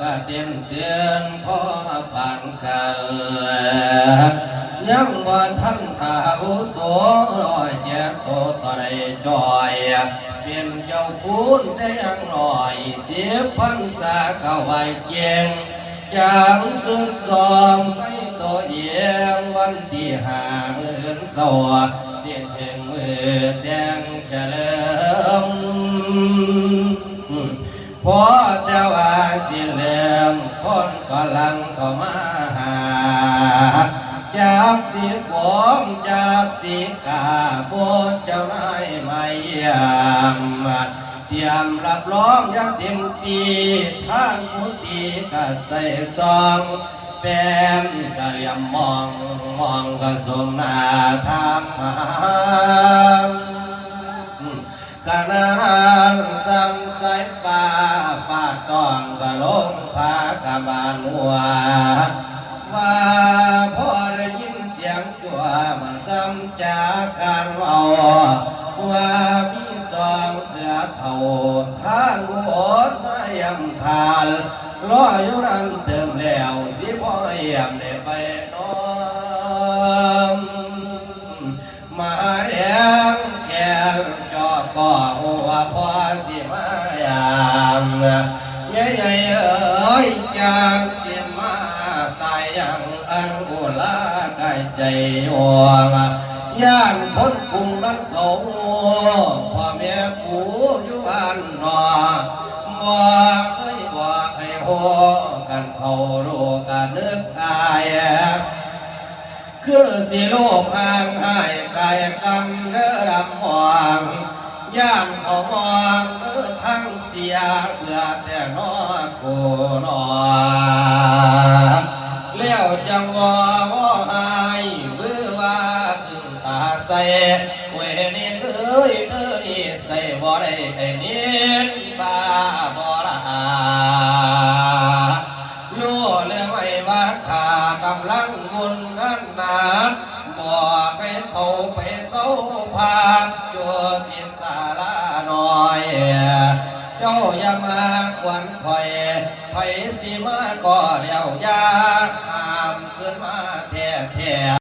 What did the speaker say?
ว่าเจียนดอกว่าวัวก็เตียนเตือนพ่อผ่านกันยังว่าท่านอาวุโสรอยแจกโตต่อได้จอยเป็นเจ้าคุณได้ยังหน่อยเสียพันษาเก่าไว้เกียงจางสุดสองไปตัวเอียงวันที่หาหมื่นสวเสียถึงมือแดงเฉลิมพอ คนก็ลังเข้ามาหา จากสีฝมจากสีกาโบนเจ้านายไม่ยามเตรียมรับรองอยังเต็มที่ทางกุฏิก็ใส่ซองแปมก็เลียมมองมองก็สมหน้าทางมา ต้องก็ลงพากะบานัวว่าพอได้ยินเสียงจัวมาซ้ำจากการเอาว่ามีสองเถือเท่าทางโอดมายำทานรออยู่รันเติมแล้วสิพ่อเยี่ยมได้ไปน้อมมาเลี้ยงแขนจอก่อหัวพ่อ ยังอังอุลากายใจวงย่านพ้นกรุงนั้นเขาพ่อแม่ผู้อยู่บ้านนอบ่เคยบอกให้โหกันเขารู้กันนึกอายคือสิโลกห่างหายกายกรรมเด้อดำหวังย่านเขามองทั้งเสียเพื่อแต่นอกูนอเใส่เวนี่เอ้ยเอ้ยใส่บ่ได้ไอ้นี่บ้าบ่ละรู้เรื่องไว้ว่าขากำลังวุ่นงานหนาบ่ไปเขาไปเศร้าพาอยู่ที่ศาลาหน่อย เจ้าอย่ามาควันคอยไผสิมาก็เดี่ยวยาหามขึ้นมา